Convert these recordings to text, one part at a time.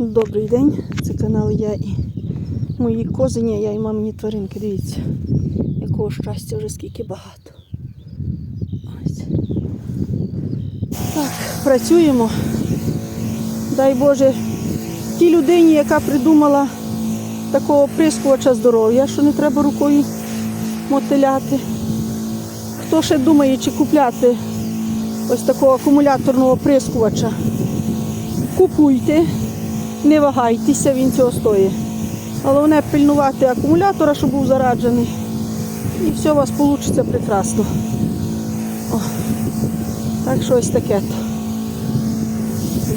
Добрий день, це канал я і мої козині, я і мамині тваринки. Дивіться, якого щастя вже скільки багато. Ось. Так, працюємо. Дай Боже, тій людині, яка придумала такого прискувача здоров'я, що не треба рукою мотиляти. Хто ще думає, чи купляти ось такого акумуляторного прискувача? Купуйте, не вагайтеся, він цього стоїть. Головне пильнувати акумулятора, щоб був зараджений. І все у вас вийде прекрасно. О, так що ось таке.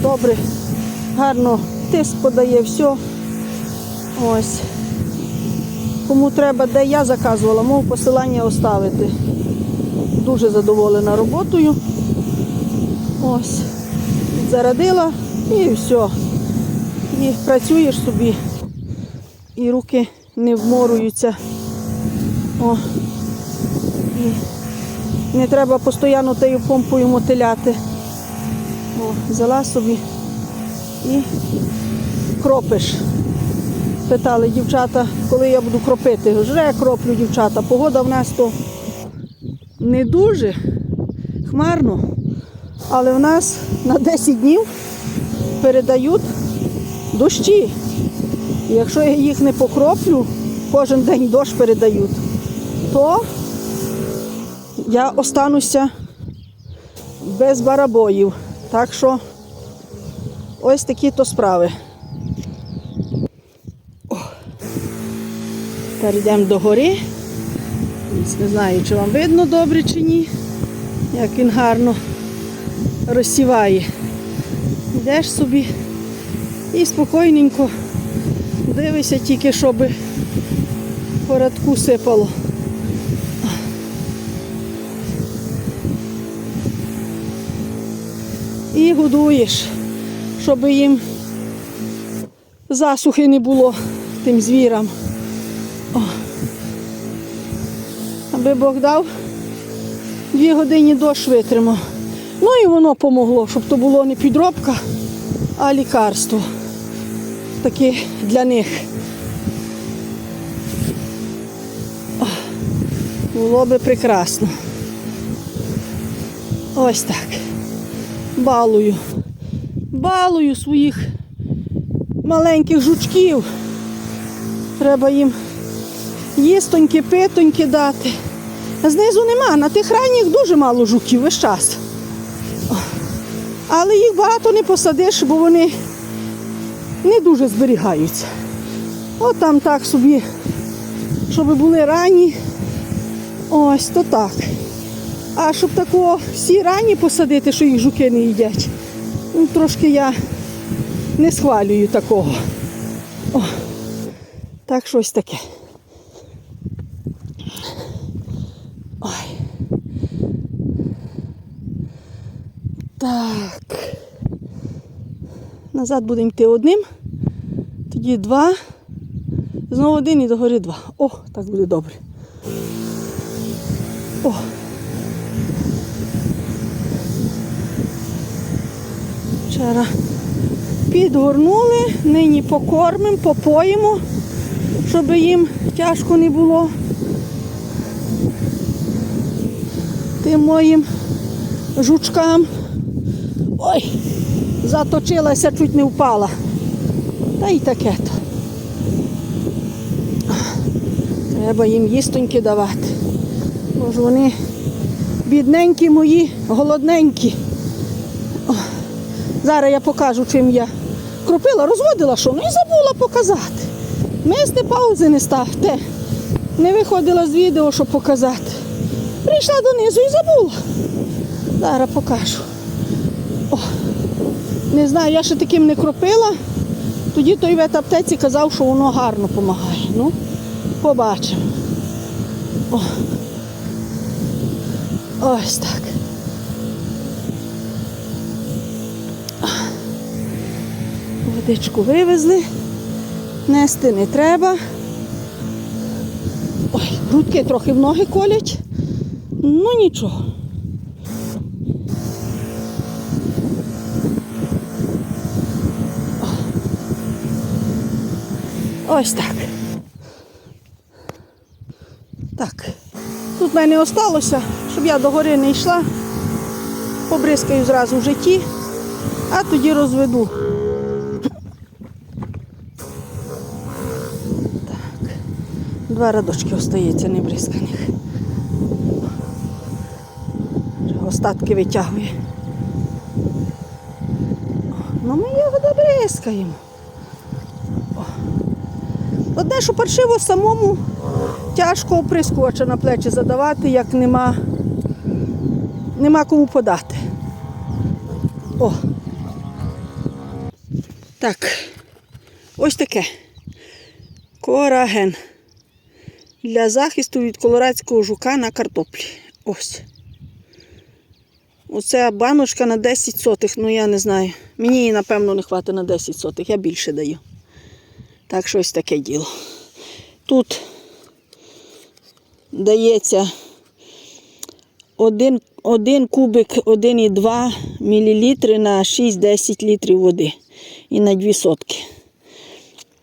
Добре, гарно тиск подає, все. Ось. Кому треба, де я заказувала, мов посилання оставити. Дуже задоволена роботою. Ось. Зарадила і все. І працюєш собі. І руки не вморуються. О. І не треба постійно тією помпою мотиляти. О, взяла собі і кропиш. Питали дівчата, коли я буду кропити. Вже кроплю дівчата. Погода в нас то не дуже хмарно, але в нас на 10 днів передають дощі. І якщо я їх не покроплю, кожен день дощ передають, то я остануся без барабоїв. Так що ось такі то справи. О. Тепер до гори. Не знаю, чи вам видно добре чи ні, як він гарно розсіває. Йдеш собі і спокійненько дивися тільки, щоб по радку сипало. І годуєш, щоб їм засухи не було тим звірам. О. Аби Бог дав, дві години дощ витримав. Ну і воно помогло, щоб то було не підробка, а лікарство. Таке для них. О, Було би прекрасно. Ось так. Балую. Балую своїх маленьких жучків. Треба їм їстоньки, питоньки дати. Знизу нема, на тих ранніх дуже мало жуків весь час. Але їх багато не посадиш, бо вони не дуже зберігаються. От там так собі, щоб були ранні. Ось то так. А щоб такого всі ранні посадити, що їх жуки не їдять, ну, трошки я не схвалюю такого. О, так щось таке. Ой. Так. Назад будемо йти одним, тоді два, знову один і догори два. О, так буде добре. О. Вчора підгорнули, нині покормимо, попоїмо, щоб їм тяжко не було. Тим моїм жучкам. Ой, заточилася, чуть не впала. Та й таке то. Треба їм їстоньки давати. Бо ж вони бідненькі мої, голодненькі. О, Зараз я покажу, чим я кропила, розводила що, ну і забула показати. Мисти паузи не ставте. Не виходила з відео, щоб показати. Прийшла донизу і забула. Зараз покажу. Не знаю, я ще таким не кропила. Тоді той в аптеці казав, що воно гарно допомагає. Ну, побачимо. Ось так. Водичку вивезли. Нести не треба. Ой, грудки трохи в ноги колять. Ну нічого. Ось так. Так. Тут в мене осталося, щоб я до гори не йшла. Побризкаю зразу в житті, а тоді розведу. Так. Два радочки остається небризканих. Остатки витягує. Ну ми його добризкаємо. Одне, що паршиво самому тяжко оприскувача на плечі задавати, як нема, нема кому подати. О. Так. Ось таке. Кораген. Для захисту від колорадського жука на картоплі. Ось. Оце баночка на 10 сотих, ну я не знаю. Мені її, напевно, не хватить на 10 сотих, я більше даю. Так що ось таке діло. Тут дається один, один кубик 1,2 мл на 6-10 літрів води і на 2 сотки.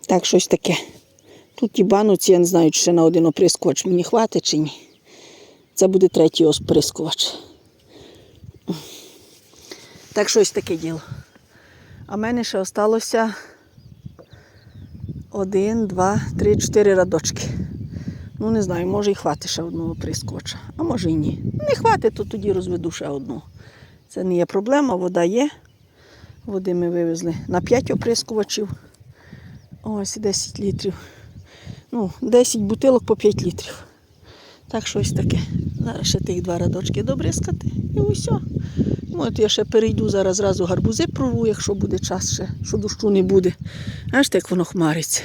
Так, щось таке. Тут ті бануці, я не знаю, чи ще на один оприскувач мені хватить чи ні. Це буде третій оприскувач. Так щось таке діло. А в мене ще залишилося один, два, три, чотири радочки. Ну, не знаю, може і хватить ще одного прискоча, а може і ні. Не хватить, то тоді розведу ще одну. Це не є проблема, вода є. Води ми вивезли на 5 оприскувачів. Ось 10 літрів. Ну, 10 бутилок по 5 літрів. Так що ось таке. Зараз ще тих два радочки добризкати і усе. От я ще перейду зараз зразу гарбузи прорву, якщо буде час ще, що дощу не буде. Аж так воно хмариться.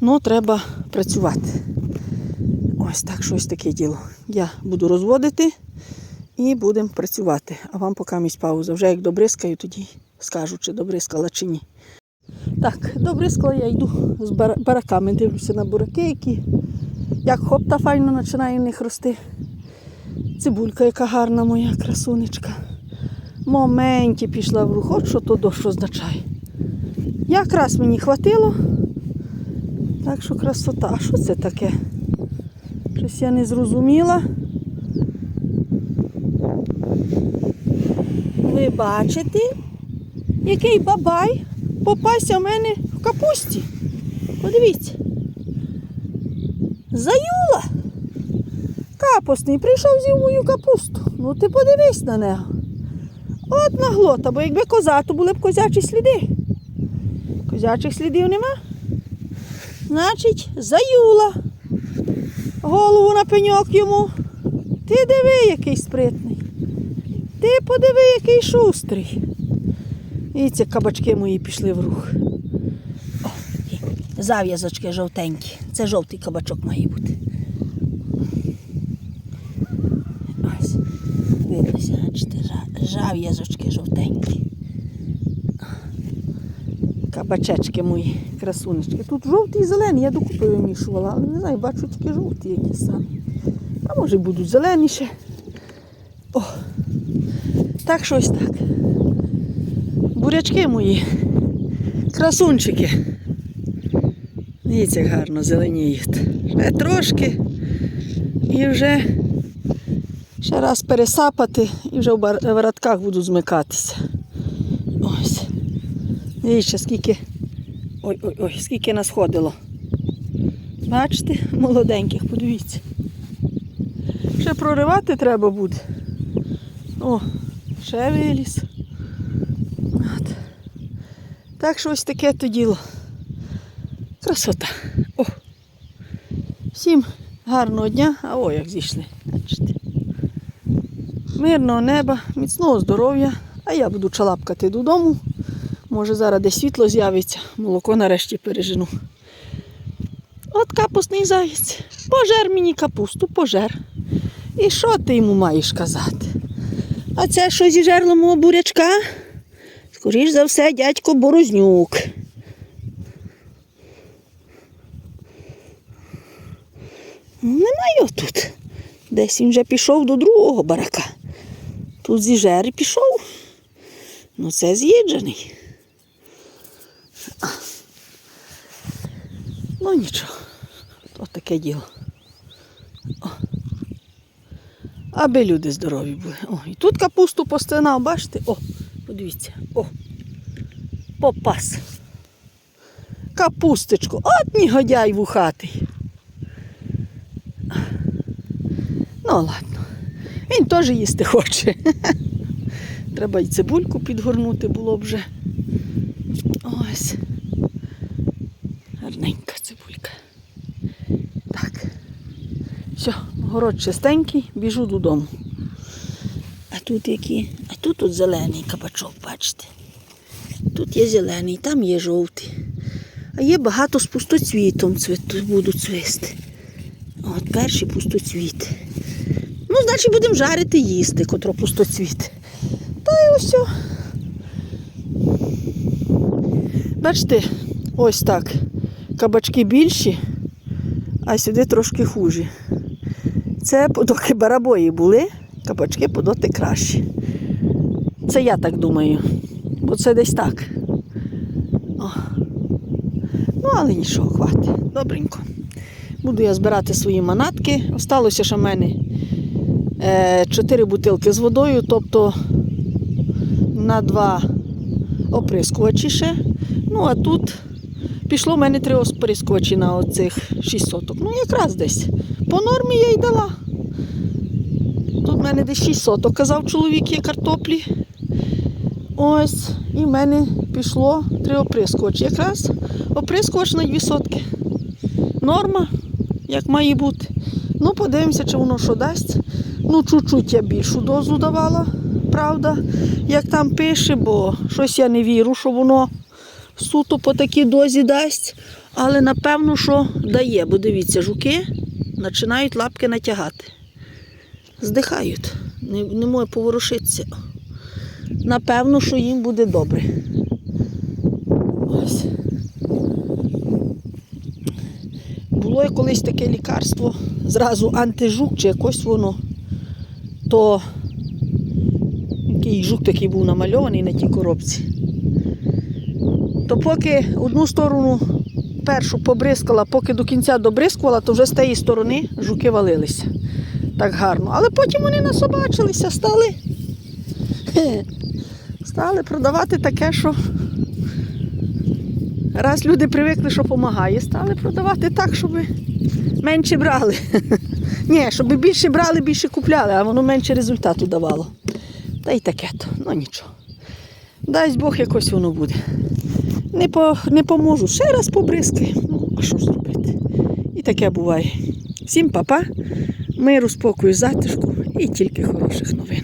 Ну, треба працювати. Ось так, щось таке діло. Я буду розводити і будемо працювати. А вам поки місць пауза. Вже як добризкаю, тоді скажу, чи добризкала, чи ні. Так, добризкала я йду з бар- бараками, дивлюся на бураки, які як хопта файно починає в них рости. Цибулька, яка гарна моя красунечка. Моменті пішла в рух, от що то дощ означає. Якраз мені хватило. Так що красота. А що це таке? Щось я не зрозуміла. Ви бачите, який бабай попався в мене в капусті. Подивіться. Заюла. Капусний прийшов з'їв мою капусту. Ну ти подивись на нього. От наглота, бо якби коза, то були б козячі сліди. Козячих слідів нема. Значить, заюла. Голову на пеньок йому. Ти диви, який спритний. Ти подиви, який шустрий. І ці кабачки мої пішли в рух. О, зав'язочки жовтенькі. Це жовтий кабачок має бути. Ось. Виднося, бачите, зав'язочки жовтенькі. Кабачечки мої, красунечки. Тут жовтий і зелений, я докупи вимішувала, але не знаю, бачу тільки жовті які самі. А може будуть зелені ще. О, так щось так. Бурячки мої, красунчики. Дивіться, гарно зеленіють. Ще трошки і вже ще раз пересапати і вже в бар- в радках буду змикатися. Ось. Дивіться, скільки. Ой-ой-ой, скільки нас ходило. Бачите, молоденьких, подивіться. Ще проривати треба буде. О, ще виліз. От. Так що ось таке то діло. Красота. О. Всім гарного дня, а о, як зійшли. Мирного неба, міцного здоров'я, а я буду чалапкати додому. Може зараз десь світло з'явиться, молоко нарешті пережену. От капусний заєць. Пожер мені капусту, пожер. І що ти йому маєш казати? А це що зі жерлом мого бурячка? Скоріш за все, дядько Борознюк. Немає тут. Десь він вже пішов до другого барака. Тут зі жери пішов. Ну це з'їджений. Ну нічого, то таке діло. О. Аби люди здорові були. О, і тут капусту постинав, бачите? О, подивіться, о. Попас. Капусточку. От негодяй вухатий. Ну, ладно. Він теж їсти хоче. Треба й цибульку підгорнути було б вже. Ось. Гарненька цибулька. Так. Все, город чистенький, біжу додому. А тут які? А тут тут зелений кабачок, бачите. Тут є зелений, там є жовтий. А є багато з пустоцвітом цвіту, будуть цвісти. От перші пустоцвіти. Ну, значить, будемо жарити їсти, котро пустоцвіт. Та й ось. Бачите, ось так. Кабачки більші, а сюди трошки хужі. Це доки барабої були, кабачки подоти кращі. Це я так думаю. Бо це десь так. О. Ну, але нічого, хватить. Добренько. Буду я збирати свої манатки. Осталося ще в мене 4 бутилки з водою, тобто на два оприскувачі ще. Ну, а тут пішло в мене три оприскувачі на оцих 6 соток. Ну, якраз десь. По нормі я й дала. Тут в мене десь 6 соток, казав чоловік, є картоплі. Ось, і в мене пішло три оприскувачі. Якраз оприскувач на 2 сотки. Норма, як має бути. Ну, подивимося, чи воно що дасть. Ну, чуть-чуть я більшу дозу давала, правда, як там пише, бо щось я не вірю, що воно суто по такій дозі дасть. Але напевно, що дає, бо дивіться, жуки починають лапки натягати. Здихають, не, не може поворушитися. Напевно, що їм буде добре. Ось. Було колись таке лікарство, зразу антижук чи якось воно, то який жук такий був намальований на тій коробці. То поки одну сторону першу побризкала, поки до кінця добризкувала, то вже з тієї сторони жуки валилися. Так гарно. Але потім вони насобачилися, стали. Стали продавати таке, що раз люди привикли, що допомагає, стали продавати так, щоб менше брали. Ні, щоб більше брали, більше купляли, а воно менше результату давало. Та й таке то, ну нічого. Дасть Бог якось воно буде. Не, по, не поможу, ще раз побризки. Ну, а що зробити? І таке буває. Всім па-па, миру, спокою, затишку і тільки хороших новин.